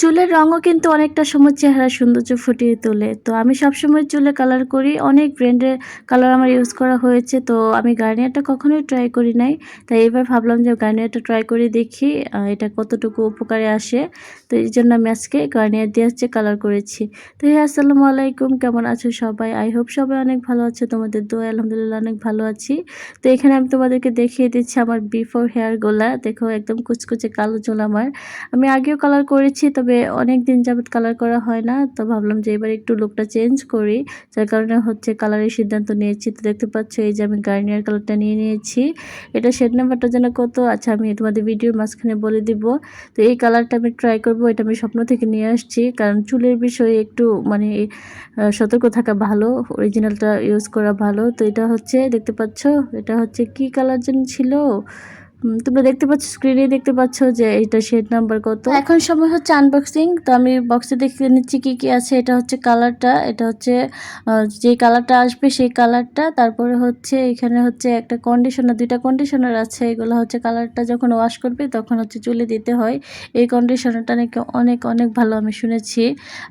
চুলের রঙও কিন্তু অনেকটা সময় চেহারা সৌন্দর্য ফুটিয়ে তোলে। তো আমি সবসময় চুলে কালার করি। অনেক ব্র্যান্ডের কালার আমার ইউজ করা হয়েছে। তো আমি গার্নিয়ারটা কখনোই ট্রাই করি নাই। তাই এবার ভাবলাম যে গার্নিয়ারটা ট্রাই করে দেখি এটা কতটুকু উপকারে আসে। তো এই জন্য আমি আজকে গার্নিয়ার দিয়ে হচ্ছে কালার করেছি। তো হ্যাঁ আসসালামু আলাইকুম। কেমন আছো সবাই? আই হোপ সবাই অনেক ভালো আছে। তোমাদের দোয়া, আলহামদুলিল্লাহ অনেক ভালো আছি। তো এখানে আমি তোমাদেরকে দেখিয়ে দিচ্ছি আমার বিফোর হেয়ারগুলা দেখো, একদম কুচকুচে কালো চুল আমার। আমি আগেও কালার করেছি, তবে অনেক দিন যাবত কালার করা হয় না, তো ভাবলাম যে এবার একটু লুকটা চেঞ্জ করি। যার কারণে হচ্ছে কালারের সিদ্ধান্ত নিয়েছি। তো দেখতে পাচ্ছ এই যে আমি গার্নিয়ার কালারটা নিয়ে নিয়েছি। এটা শেড নাম্বারটা যেন কত? আচ্ছা আমি তোমাদের ভিডিওর মাঝখানে বলে দিব। তো এই কালারটা আমি ট্রাই করব, এটা আমি স্বপ্ন থেকে নিয়ে আসছি। কারণ চুলের বিষয়ে একটু মানে সতর্ক থাকা ভালো অরিজিনালটা ইউজ করা ভালো। তো এটা হচ্ছে, দেখতে পাচ্ছ? এটা হচ্ছে কি কালার যেন ছিল? তোমরা দেখতে পাচ্ছ স্ক্রিনে দেখতে পাচ্ছ যে এটা শেড নাম্বার কত। এখন সময় হচ্ছে আনবক্সিং তো আমি বক্সে দেখে নিচ্ছি কি কি আছে। এটা হচ্ছে কালারটা এটা হচ্ছে যে কালারটা আসবে সেই কালারটা তারপরে হচ্ছে এখানে হচ্ছে একটা কন্ডিশনার দুইটা কন্ডিশনার আছে। এগুলো হচ্ছে কালারটা যখন ওয়াশ করবে তখন হচ্ছে চুলে দিতে হয়। এই কন্ডিশনারটা নাকি অনেক অনেক ভালো আমি শুনেছি।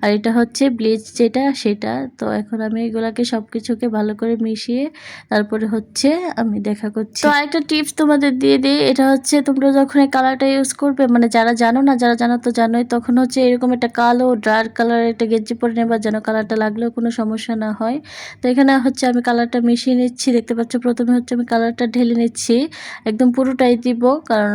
আর এটা হচ্ছে ব্লিচ যেটা সেটা। তো এখন আমি এগুলাকে সব কিছুকে ভালো করে মিশিয়ে তারপরে হচ্ছে আমি দেখা করছি। তো একটা টিপস তোমাদের দিয়ে দিই এটা হচ্ছে তোমরা যখন এই কালারটা ইউজ করবে মানে যারা জানো না, যারা জানো তো জানোই, তখন হচ্ছে এরকম একটা কালো ডার্ক কালারের একটা গেঞ্জি পরে নেবার যেন কালারটা লাগলেও কোনো সমস্যা না হয়। তো এখানে হচ্ছে আমি কালারটা মিশিয়ে নিচ্ছি, দেখতে পাচ্ছ প্রথমে হচ্ছে আমি কালারটা ঢেলে নিচ্ছি, একদম পুরোটাই দিব, কারণ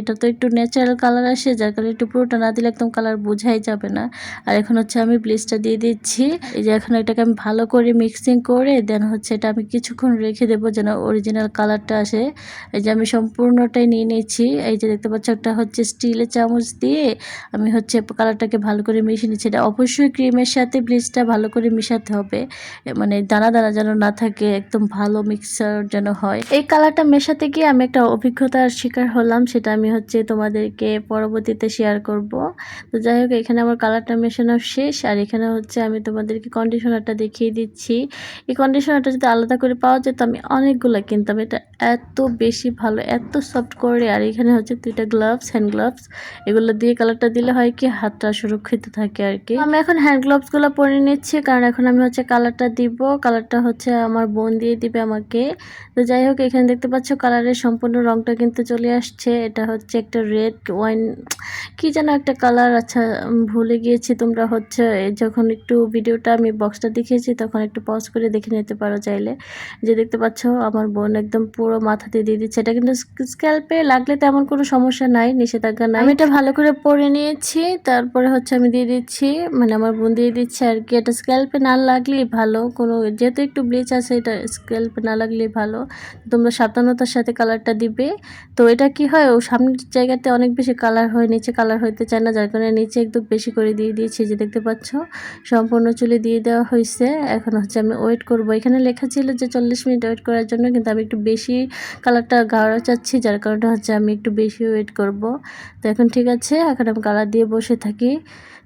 এটা তো একটু ন্যাচারাল কালার আসে, যার কারণে একটু পুরোটা না দিলে একদম কালার বোঝাই যাবে না। আর এখন হচ্ছে আমি ব্লিচটা দিয়ে দিচ্ছি, এই যে এখন এটাকে আমি ভালো করে মিক্সিং করে দেন হচ্ছে এটা আমি কিছুক্ষণ রেখে দেবো যেন অরিজিনাল কালারটা আসে। এই যে আমি সম্পূর্ণটাই নিয়ে নিয়েছি। এই যে দেখতে পাচ্ছ, একটা হচ্ছে স্টিলের চামচ দিয়ে আমি হচ্ছে কালারটাকে ভালো করে মিশিয়ে নিচ্ছি। এটা অবশ্যই ক্রিমের সাথে ব্লিচটা ভালো করে মিশাতে হবে। মানে দানা দানা যেন না থাকে, একদম ভালো মিক্সার যেন হয়। এই কালারটা মেশাতে গিয়ে আমি একটা অভিজ্ঞতার শিকার হলাম, সেটা আমি হচ্ছে তোমাদেরকে পরবর্তীতে শেয়ার করব। তো যাই হোক, এখানে আমার কালারটা মেশানো শেষ, আর এখানে হচ্ছে আমি তোমাদেরকে কন্ডিশনারটা দেখিয়ে দিচ্ছি। এই কন্ডিশনারটা যদি আলাদা করে পাওয়া যেত, আমি অনেকগুলো কিনতাম। এটা এত বেশি ভালো, এত সফট করে, আর এখানে হচ্ছে দুইটা গ্লাভস হ্যান্ড গ্লাভস এগুলো দিয়ে কালারটা দিলে হয় কি হাতটা সুরক্ষিত থাকে আর কি। আমি এখন হ্যান্ড গ্লাভসগুলো পরে নিচ্ছি, কারণ এখন আমি হচ্ছে কালারটা দিব কালারটা হচ্ছে আমার বোন দিয়ে দিবে আমাকে। তো যাই হোক, এখানে দেখতে পাচ্ছ কালারের সম্পূর্ণ রংটা কিন্তু চলে আসছে। এটা হচ্ছে একটা রেড ওয়াইন কি যেন একটা কালার আচ্ছা ভুলে গিয়েছি তোমরা হচ্ছে যখন একটু ভিডিওটা আমি বক্সটা দেখিয়েছি, তখন একটু পজ করে দেখে নিতে পারো চাইলে। যে দেখতে পাচ্ছ, আমার বোন একদম পুরো মাথাতে দিয়ে দিচ্ছে। এটা কিন্তু স্ক্যাল্পে লাগলে তেমন কোনো সমস্যা নাই, নিষেধাজ্ঞা নাই। আমি এটা ভালো করে পরে নিয়েছি, তারপরে হচ্ছে আমি দিয়ে দিচ্ছি মানে আমার বোন দিয়ে দিচ্ছে আর কি। এটা স্ক্যাল্পে না লাগলেই ভালো, কোনো যেহেতু একটু ব্লিচ আছে, এটা স্ক্যাল্পে না লাগলেই ভালো। তোমরা সাবধানতার সাথে কালারটা দিবে। তো এটা কি হয়, ও সামনের জায়গাতে অনেক বেশি কালার হয়, নিচে কালার হইতে চায় না, যার কারণে নিচে একটু বেশি করে দিয়ে দিয়েছি যে দেখতে পাচ্ছ। সম্পূর্ণ চুলে দিয়ে দেওয়া হয়েছে এখন হচ্ছে আমি ওয়েট করব। এখানে লেখা ছিল যে চল্লিশ মিনিট ওয়েট করার জন্য, কিন্তু আমি একটু বেশি কালারটা গাঢ় চাচ্ছি যার কারণে হচ্ছে আমি একটু বেশি ওয়েট করব। তো এখন ঠিক আছে, এখন আমি কালার দিয়ে বসে থাকি।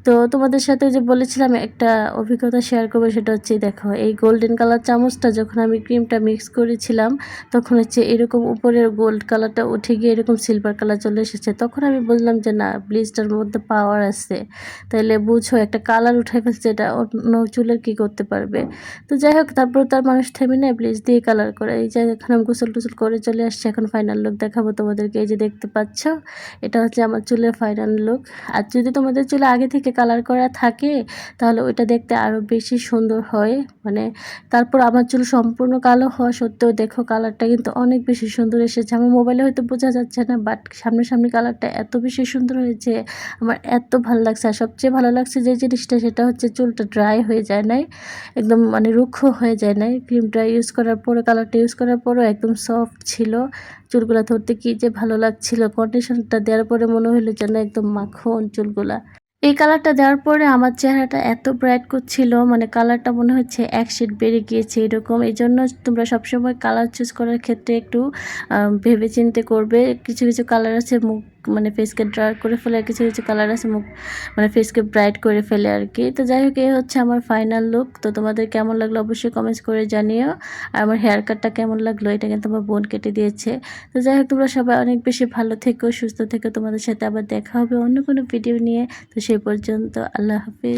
তো তোমাদের সাথে যে বলেছিলাম, একটা অভিজ্ঞতা শেয়ার করব, সেটা হচ্ছে দেখো, এই গোল্ডেন কালার চামচটা যখন আমি ক্রিমটা মিক্স করেছিলাম, তখন হচ্ছে এরকম উপরের গোল্ড কালারটা উঠে গিয়ে এরকম সিলভার কালার চলে এসেছে। তখন আমি বুঝলাম যে না ব্লিচটার মধ্যে পাওয়ার আছে। তাইলে বুঝো, একটা কালার উঠে ফেলছে, এটা অন্য চুলের কি করতে পারবে? তো যাই হোক, তারপর তার মানুষ থেমে নেয় ব্লিচ দিয়ে কালার করে। এই যে এখন আমি গোসল টুসল করে চলে আসছে, এখন ফাইনাল লোক লুক দেখাবো তোমাদেরকে, এই যে দেখতে পাচ্ছ, এটা হচ্ছে আমার চুলের ফাইনাল লুক আর যদি তোমাদের চুলে আগে থেকে কালার করা থাকে, তাহলে ওইটা দেখতে আরও বেশি সুন্দর হয়। মানে তারপর আমার চুল সম্পূর্ণ কালো হওয়া সত্ত্বেও দেখো কালারটা কিন্তু অনেক বেশি সুন্দর এসেছে। আমার মোবাইলে হয়তো বোঝা যাচ্ছে না বাট সামনাসামনি কালারটা এত বেশি সুন্দর হয়েছে, আমার এত ভালো লাগছে। আর সবচেয়ে ভালো লাগছে যে জিনিসটা, সেটা হচ্ছে চুলটা ড্রাই হয়ে যায় নাই, একদম মানে রুক্ষ হয়ে যায় নাই। ক্রিমটা ইউজ করার পরে কালারটা ইউজ করার পরেও একদম সফট ছিল। চুলগুলা ধরতে কি যে ভালো লাগছিল। কন্ডিশনটা দেওয়ার পরে মনে হলো যেন একদম মাখন অঞ্চলগুলা। এই কালারটা দেওয়ার পরে আমার চেহারাটা এত ব্রাইট করছিল মানে কালারটা মনে হচ্ছে এক শেড বেড়ে গিয়েছে এরকম। এই জন্য তোমরা সবসময় কালার চুজ করার ক্ষেত্রে একটু ভেবে চিনতে করবে। কিছু কিছু কালার আছে মুখ মানে ফেসকে ড্রার করে ফেলে আর কিছু কিছু কালার আছে, মুখ মানে ফেসকে ব্রাইট করে ফেলে আর কি। তো যাই হোক, এ হচ্ছে আমার ফাইনাল লুক তো তোমাদের কেমন লাগল অবশ্যই কমেন্টস করে জানিও। আর আমার হেয়ার কাটটা কেমন লাগল, এটা কিন্তু আমার বোন কেটে দিয়েছে। তো যাই হোক, তোমরা সবাই অনেক বেশি ভালো থেকো, সুস্থ থেকো। তোমাদের সাথে আবার দেখা হবে অন্য কোনো ভিডিও নিয়ে। তো সেই পর্যন্ত, আল্লাহ হাফিজ।